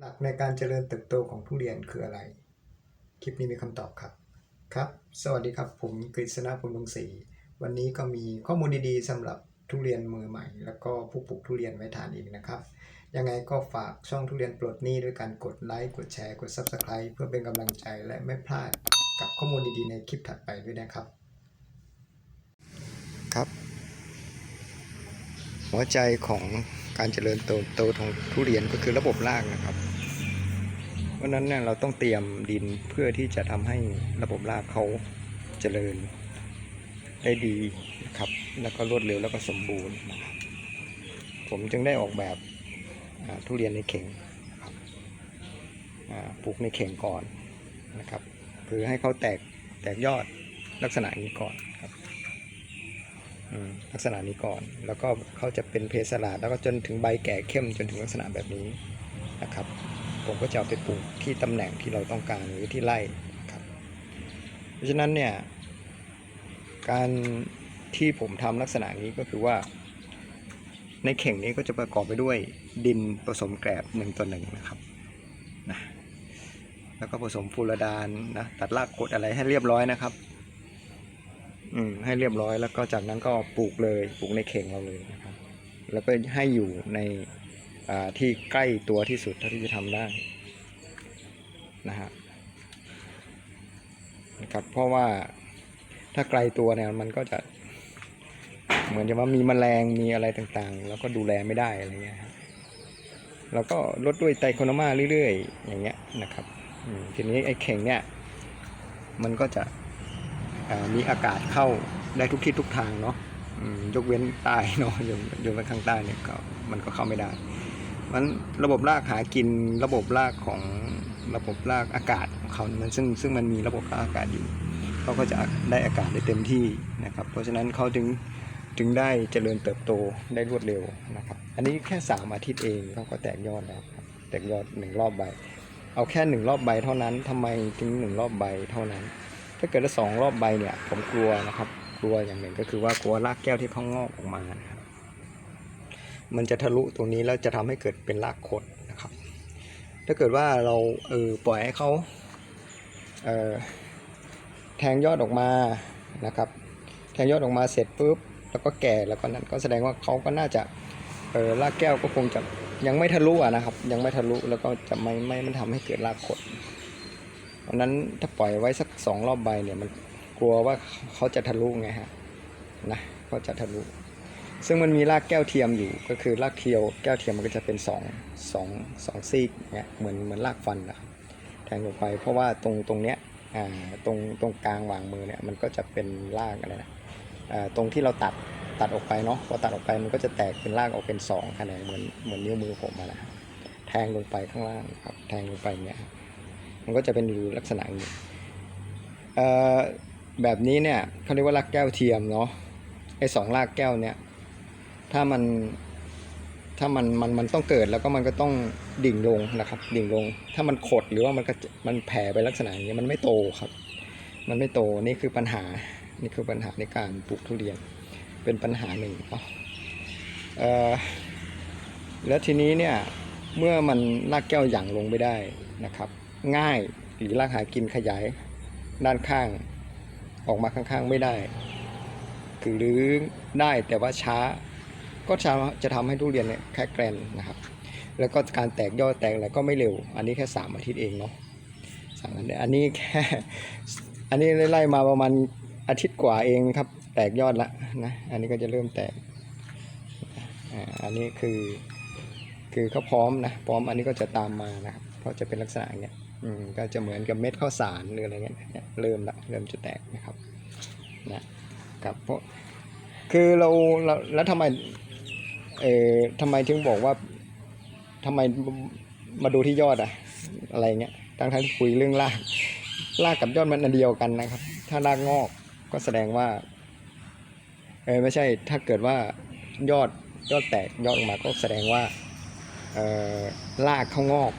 หลักในการเจริญเติบโตของทุเรียนคืออะไร คลิปนี้มีคำตอบครับ ครับ สวัสดีครับ ผมกฤษณะพุนวงศรี วันนี้ก็มีข้อมูลดีๆสำหรับทุเรียนมือใหม่ แล้วก็ผู้ปลูกทุเรียนไว้ทานอีกนะครับ ยังไงก็ฝากช่องทุเรียนปลดหนี้ด้วยการกดไลค์ กดแชร์ กด Subscribe เพื่อเป็นกำลังใจและไม่พลาดกับข้อมูลดีๆในคลิปถัดไปด้วยนะครับ ครับ หัวใจของ การเจริญเติบโตของทุเรียนก็คือระบบรากนะครับ เพราะนั้นเนี่ยเราต้องเตรียมดินเพื่อที่จะทำให้ระบบรากเขาเจริญได้ดีนะครับ แล้วก็รวดเร็วแล้วก็สมบูรณ์นะครับผมจึงได้ออกแบบทุเรียนในเข่งนะครับปลูกในเข่งก่อนนะครับ คือให้เขาแตกแตกยอดลักษณะนี้ก่อน ลักษณะนี้ก่อน แล้วก็เขาจะเป็นเพสลาดแล้วก็จนถึงใบแก่เข้มจนถึงลักษณะแบบนี้นะครับ ผมก็จะเอาไปปลูกที่ตำแหน่งที่เราต้องการหรือที่ไร่ครับ เพราะฉะนั้นเนี่ยการที่ผมทำลักษณะนี้ก็คือว่า ในเข่งนี้ก็จะประกอบไปด้วยดินผสมแกลบหนึ่งต่อหนึ่งนะครับนะแล้วก็ผสมฟูรดานนะตัดรากกดอะไรให้เรียบร้อยนะครับ อืมให้เรียบร้อยแล้วก็จากนั้นก็ปลูกเลยปลูกในเข่งเราเลยนะครับ แล้วก็ให้อยู่ในที่ใกล้ตัวที่สุดเท่าที่จะทำได้นะฮะนะครับเพราะว่าถ้าไกลตัวเนี่ยมันก็จะเหมือนจะว่ามีแมลงมีอะไรต่างๆ แล้วก็ดูแลไม่ได้อะไรเงี้ยครับแล้วก็ลดด้วยไตรโคโนมาเรื่อยๆ อย่างเงี้ยนะครับทีนี้ไอ้เข่งเนี่ยมันก็จะ มีอากาศเข้าได้ทุกทิศทุกทางเนาะยกเว้นใต้เนาะยกยกเว้นข้างใต้เนี่ยก็มันก็เข้าไม่ได้มันระบบรากหากินระบบรากของระบบรากอากาศของเขาเนี่ยมันซึ่งซึ่งมันมีระบบรากอากาศอยู่เขาก็จะได้อากาศได้เต็มที่นะครับ เพราะฉะนั้นเขาถึงถึงได้เจริญเติบโตได้รวดเร็วนะครับ อันนี้แค่สามอาทิตย์เองเขาก็แตกยอดแล้วครับแตกยอดหนึ่งรอบใบ เอาแค่หนึ่งรอบใบเท่านั้นทำไมถึงหนึ่งรอบใบเท่านั้นาเกิดว่าสองรอบใบเนี่ย ผมกลัวนะครับ กลัวอย่างหนึ่งก็คือว่ากลัวรากแก้วที่เขางอกออกมานะครับมันจะทะลุตรงนี้แล้วจะทำให้เกิดเป็นรากคดนะครับ ถ้าเกิดว่าเราเออปล่อยให้เขาเออแทงยอดออกมานะครับ แทงยอดออกมาเสร็จปุ๊บแล้วก็แก่แล้วก็นั้นก็แสดงว่าเขาก็น่าจะเออรากแก้วก็คงจะยังไม่ทะลุอะนะครับ ยังไม่ทะลุแล้วก็จะไม่ไม่มันทำให้เกิดรากคด เพราะนั้นถ้าปล่อยไว้สักสองรอบใบเนี่ยมันกลัวว่าเขาจะทะลุไงฮะนะเขาจะทะลุซึ่งมันมีรากแก้วเทียมอยู่ก็คือรากเทียวแก้วเทียมมันก็จะเป็นสองสองสองซีกเนี่ยเหมือนเหมือนรากฟันนะครับแทงลงไปเพราะว่าตรงตรงเนี้ยอ่าตรงตรงกลางวางมือเนี่ยมันก็จะเป็นรากอะไรนะอ่าตรงที่เราตัดตัดออกไปเนาะพอตัดออกไปมันก็จะแตกเป็นรากออกเป็นสองแขนงเหมือนเหมือนนิ้วมือผมนะแทงลงไปข้างล่างครับแทงลงไปเนี่ย มันก็จะเป็นอยู่ลักษณะนี้แบบนี้เนี่ยเขาเรียกว่ารากแก้วเทียมเนาะไอ้สองรากแก้วเนี่ยถ้ามันถ้ามันมันมันต้องเกิดแล้วก็มันก็ต้องดิ่งลงนะครับ ดิ่งลง ถ้ามันขดหรือว่ามันก็มันแผ่ไปลักษณะอย่างนี้มันไม่โตครับ มันไม่โตนี่คือปัญหานี่คือปัญหาในการปลูกทุเรียนเป็นปัญหาหนึ่งเนาะเอ่อแล้วทีนี้เนี่ยเมื่อมันรากแก้วหยั่งลงไม่ได้นะครับ ง่ายหรือรากหากินขยายด้านข้าง ออกมาข้างๆไม่ได้หรือได้แต่ว่าช้าก็จะจะทำให้ทุเรียนเนี่ยแค่แกรนนะครับ แล้วก็การแตกยอดแตกอะไรก็ไม่เร็ว อันนี้แค่สามอาทิตย์เองเนาะสามอาทิตย์อันนี้แค่อันนี้ไล่มาประมาณอาทิตย์กว่าเองครับ แตกยอดละนะอันนี้ก็จะเริ่มแตกอันนี้คือคือเขาพร้อมนะพร้อมอันนี้ก็จะตามมานะครับเพราะจะเป็นลักษณะอย่างเงี้ย อืมก็จะเหมือนกับเม็ดข้าวสารหรืออะไรเงี้ยเริ่มละเริ่มจะแตกนะครับนะครับเพราะคือเราเราแล้วทำไมเอ่อทำไมถึงบอกว่าทำไมมาดูที่ยอดอะอะไรเงี้ยทั้งทั้งที่คุยเรื่องรากรากกับยอดมันอันเดียวกันนะครับ ถ้ารากงอกก็แสดงว่าเออไม่ใช่ถ้าเกิดว่ายอดยอดแตกยอดออกมาก็แสดงว่าเออรากเขางอก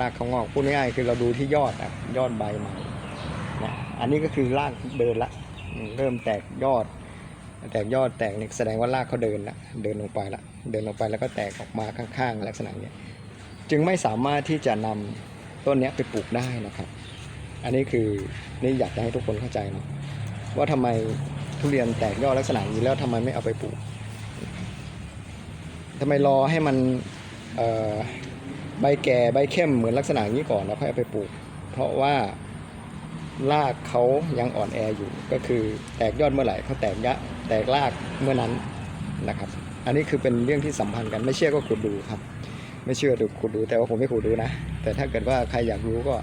รากเขางอกพูดง่ายๆคือเราดูที่ยอดอะยอดใบใหม่นะอันนี้ก็คือรากเดินละ เริ่มแตกยอด แตกยอดแตกนี่แสดงว่ารากเขาเดินละเดินลงไปละเดินลงไปแล้วก็แตกออกมาข้างๆลักษณะเนี้ยจึงไม่สามารถที่จะนำต้นเนี้ยไปปลูกได้นะครับ อันนี้คือนี่อยากจะให้ทุกคนเข้าใจนะว่าทำไมทุเรียนแตกยอดลักษณะนี้แล้วทำไมไม่เอาไปปลูกทำไมรอให้มันเอ่อ ใบแก่ใบเข้มเหมือนลักษณะนี้ก่อนแล้วค่อยเอาไปปลูก เพราะว่ารากเขายังอ่อนแออยู่ก็คือแตกยอดเมื่อไหร่เขาแตกยะแตกรากเมื่อนั้นนะครับ อันนี้คือเป็นเรื่องที่สัมพันธ์กันไม่เชื่อก็ขุดดูครับ ไม่เชื่อดูขุดดูแต่ว่าผมไม่ขุดดูนะ แต่ถ้าเกิดว่าใครอยากรู้ก็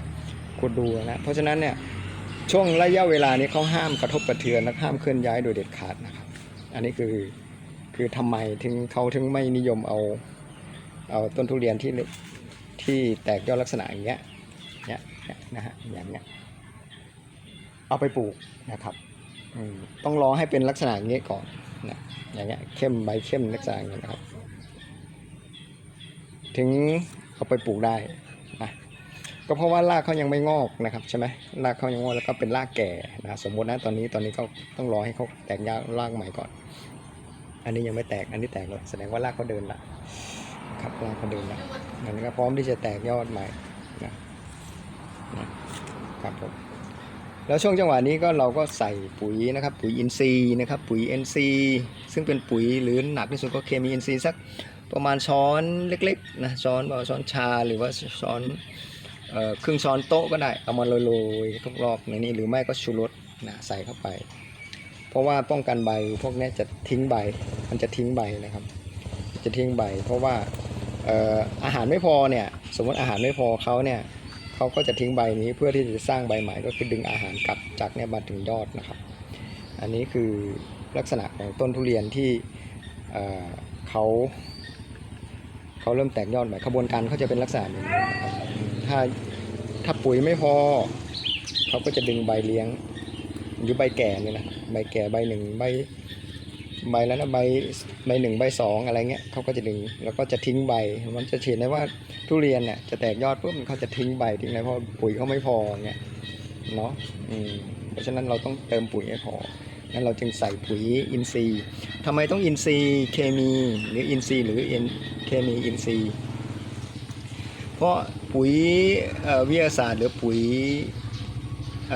ขุดดูนะ เพราะฉะนั้นเนี่ยช่วงระยะเวลานี้เขาห้ามกระทบกระเทือนและห้ามเคลื่อนย้ายโดยเด็ดขาดนะครับ อันนี้คือคือทำไมถึงเขาถึงไม่นิยมเอาเอาต้นทุเรียนที่ ที่แตกยอดลักษณะอย่างเงี้ยเนี่ยนะฮะอย่างเงี้ยเอาไปปลูกนะครับต้องรอให้เป็นลักษณะอย่างเงี้ยก่อนนะอย่างเงี้ยเข้มใบเข้มลักษณะอย่างเงี้ยนะครับ ถึงเอาไปปลูกได้นะก็เพราะว่ารากเขายังไม่งอกนะครับใช่ไหมรากเขายังงอกแล้วก็เป็นรากแก่นะสมมตินะตอนนี้ตอนนี้เขาต้องรอให้เขาแตกยอดรากใหม่ก่อน อันนี้ยังไม่แตกอันนี้แตกแล้วแสดงว่ารากเขาเดินละครับรากเขาเดินละ อันนี้ก็พร้อมที่จะแตกยอดใหม่นะนะครับผมแล้วช่วงจังหวะนี้ก็เราก็ใส่ปุ๋ยนะครับปุ๋ยอินทรีย์นะครับปุ๋ย NC ซึ่งเป็นปุ๋ยหรือหนักที่สุดก็เคมีอินทรีย์สักประมาณช้อนเล็กๆนะช้อนช้อนชาหรือว่าช้อนครึ่งช้อนโต๊ะก็ได้เอามาโรยๆทุกรอบในนี้หรือไม่ก็ชูรสนะใส่เข้าไป เพราะว่าป้องกันใบพวกนี้จะทิ้งใบ มันจะทิ้งใบนะครับ จะทิ้งใบ เพราะว่า อาหารไม่พอเนี่ยสมมติอาหารไม่พอเขาเนี่ยเขาก็จะทิ้งใบนี้เพื่อที่จะสร้างใบใหม่ก็คือดึงอาหารกลับจากเนี่ยมาถึงยอดนะครับ อันนี้คือลักษณะของต้นทุเรียนที่เเขาเขาเริ่มแตกยอดใหม่ขบวนการเขาจะเป็นลักษณะอย่งนี้ถ้าถ้าปุ๋ยไม่พอเขาก็จะดึงใบเลี้ยงหรือใบแก่เนี่ยนะใบแก่ใบหนึ่งใบ ใบแล้วนะใบใบหนึ่งใบสองอะไรเงี้ยเขาก็จะดึงแล้วก็จะทิ้งใบ มันจะเห็นได้ว่าทุเรียนเนี่ยจะแตกยอดปุ๊บเขาจะทิ้งใบทิ้งอะไรเพราะปุ๋ยเขาไม่พอเงี้ยเนาะอืมเพราะฉะนั้นเราต้องเติมปุ๋ยให้พองั้นเราจึงใส่ปุ๋ยอินทรีย์ทำไมต้องอินทรีย์เคมีหรืออินทรีย์หรือเอ็นเคมีอินทรีย์ เพราะปุ๋ยวิทยาศาสตร์ หรือปุ๋ยเ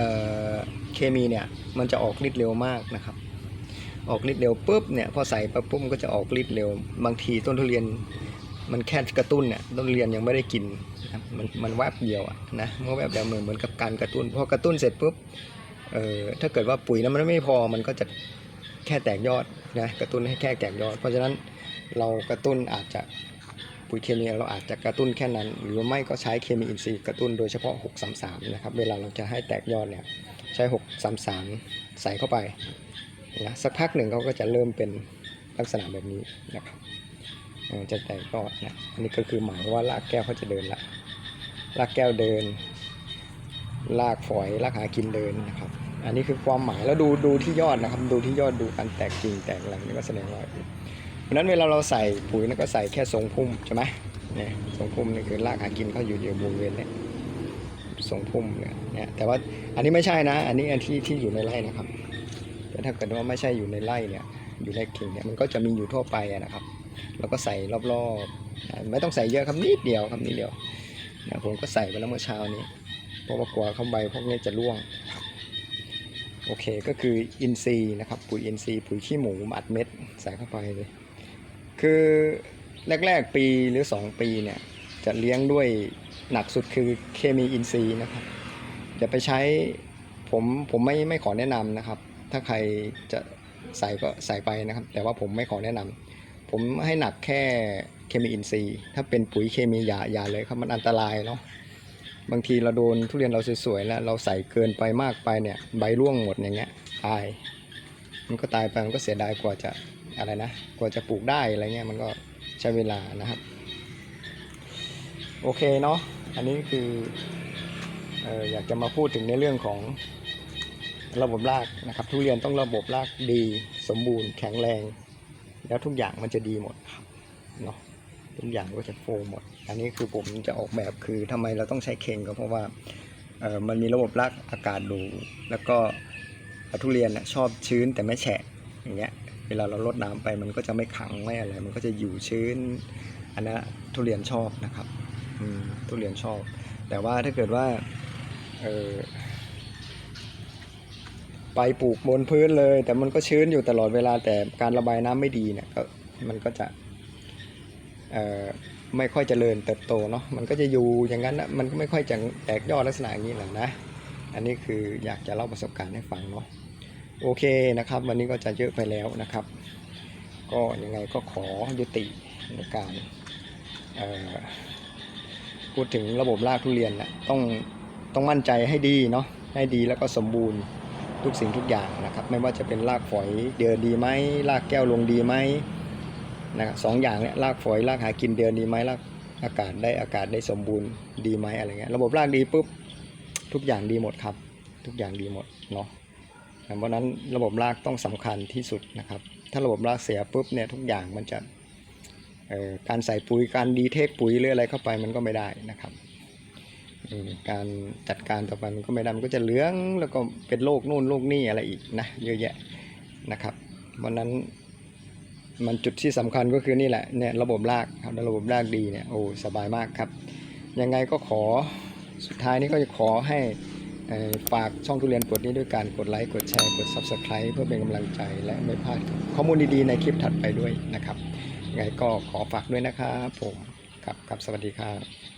เคมีเนี่ยมันจะออกฤทธิ์เร็วมากนะครับ ออกฤทธิ์เร็วปุ๊บเนี่ยพอใส่ปปุ๊บมันก็จะออกฤทธิ์เร็ว บางทีต้นทุเรียนมันแค่กระตุ้นเนี่ยต้นทุเรียนยังไม่ได้กินนะมันมันแวบเดียวอะนะเมื่อแวบเดียวเหมือนเหมือนกับการกระตุ้นพอกระตุ้นเสร็จปุ๊บเอ่อถ้าเกิดว่าปุ๋ยนั้นมันไม่พอมันก็จะแค่แตกยอดนะกระตุ้นให้แค่แตกยอด เพราะฉะนั้นเรากระตุ้นอาจจะปุ๋ยเคมีเราอาจจะกระตุ้นแค่นั้น หรือไม่ก็ใช้เคมีอินทรีย์กระตุ้นโดยเฉพาะ 633 นะครับ เวลาเราจะให้แตกยอดเนี่ยใช้ 633 ใส่เข้าไป นะสักพักหนึ่งเขาก็จะเริ่มเป็นลักษณะแบบนี้นะครับจะแตกยอดนะอันนี้ก็คือหมายว่ารากแก้วเขาจะเดินละรากแก้วเดินลากฝอยลากหากินเดินนะครับ อันนี้คือความหมายแล้วดูดูที่ยอดนะครับ ดูที่ยอดดูการแตกกิ่งแตกอะไรนี่ก็แสดงว่าเพราะนั้นเวลาเราใส่ปุ๋ยนั่นก็ใส่แค่ทรงพุ่มใช่ไหมเนี่ยทรงพุ่มนี่คือลากหากินเขาอยู่อยู่บริเวณเนี้ทรงพุ่มเนี่ยเนี่ยแต่ว่าอันนี้ไม่ใช่นะ อันนี้อันที่ที่อยู่ในไร่นะครับ แต่ถ้าเกิดว่าไม่ใช่อยู่ในไร่เนี่ยอยู่ในกิ่งเนี่ยมันก็จะมีอยู่ทั่วไปนะครับ แล้วก็ใส่รอบๆไม่ต้องใส่เยอะครับนิดเดียวครับนิดเดียวนี่ยผมก็ใส่ไปแล้วเมื่อเช้านี้ เพราะว่ากลัวเข้าใบพวกนี้จะร่วงโอเคก็คืออินทรีนะครับปุ๋ยอินทรีปุ๋ยขี้หมูอัดเม็ดใส่เข้าไปเลยคือแรก ๆ ปีหรือ 2 ปีเนี่ยจะเลี้ยงด้วยหนักสุดคือเคมีอินทรีย์นะครับอย่าไปใช้ผมผมไม่ไม่ขอแนะนำนะครับ ถ้าใครจะใส่ก็ใส่ไปนะครับ แต่ว่าผมไม่ขอแนะนำผมให้หนักแค่เคมีอินทรีย์ ถ้าเป็นปุ๋ยเคมีอย่าอย่าเลยครับมันอันตรายเนาะบางทีเราโดนทุเรียนเราสวยๆแล้วเราใส่เกินไปมากไปเนี่ยใบร่วงหมดอย่างเงี้ยตาย มันก็ตายไปมันก็เสียดายกว่าจะอะไรนะกว่าจะปลูกได้อะไรเงี้ยมันก็ใช้เวลานะครับ โอเคเนาะอันนี้คืออออยากจะมาพูดถึงในเรื่องของ ระบบรากนะครับ ทุเรียนต้องระบบรากดี สมบูรณ์แข็งแรง แล้วทุกอย่างมันจะดีหมดครับเนาะทุกอย่างก็จะโฟหมด อันนี้คือผมจะออกแบบคือทำไมเราต้องใช้เคงก็เพราะว่ามันมีระบบรักอากาศดู แล้วก็ทุเรียนชอบชื้นแต่ไม่แฉะอย่างเงี้ยเวลาเราลดน้ำไปมันก็จะไม่ขังไม่อะไร มันก็จะอยู่ชื้น อันนั้นทุเรียนชอบนะครับทุเรียนชอบ แต่ว่าถ้าเกิดว่าเออ ไปปลูกบนพื้นเลย แต่มันก็ชื้นอยู่ตลอดเวลาแต่การระบายน้ำไม่ดีเนี่ยก็มันก็จะไม่ค่อยเจริญเติบโตเนาะมันก็จะอยู่อย่างนั้นนะมันก็ไม่ค่อยจะแตกยอดลักษณะอย่างนี้แหละนะ อันนี้คืออยากจะเล่าประสบการณ์ให้ฟังเนาะโอเคนะครับ วันนี้ก็จะเยอะไปแล้วนะครับ ก็ยังไงก็ขอยุติในการอ่อพูดถึงระบบรากทุเรียนนะต้องต้องมั่นใจให้ดีเนาะให้ดีแล้วก็สมบูรณ์ ทุกสิ่งทุกอย่างนะครับ ไม่ว่าจะเป็นรากฝอยเดินดีไหมรากแก้วลงดีไหมนะครับสองอย่างเนี่ยรากฝอยรากหากินเดินดีไหมรากอากาศได้อากาศได้สมบูรณ์ดีไหมอะไรเงี้ยระบบรากดีปุ๊บทุกอย่างดีหมดครับ ทุกอย่างดีหมดเนาะเพราะนั้นระบบรากต้องสำคัญที่สุดนะครับ ถ้าระบบรากเสียปุ๊บเนี่ยทุกอย่างมันจะการใส่ปุ๋ยการดีเทคปุ๋ยหรืออะไรเข้าไปมันก็ไม่ได้นะครับ การจัดการต่อไปมันก็ไม่ได้มันก็จะเหลืองแล้วก็เป็นโรคนู่นโรคนี่อะไรอีกนะเยอะแยะนะครับวันนั้นมันจุดที่สำคัญก็คือนี่แหละเนี่ยระบบรากครับถ้าระบบรากดีเนี่ยโอ้สบายมากครับ ยังไงก็ขอสุดท้ายนี้ก็จะขอให้ฝากช่องทุเรียนปลดนี้ด้วยการกดไลค์กดแชร์กด Subscribe เพื่อเป็นกำลังใจและไม่พลาดข้อมูลดีๆในคลิปถัดไปด้วยนะครับยังไงก็ขอฝากด้วยนะครับผมครับครับสวัสดีครับ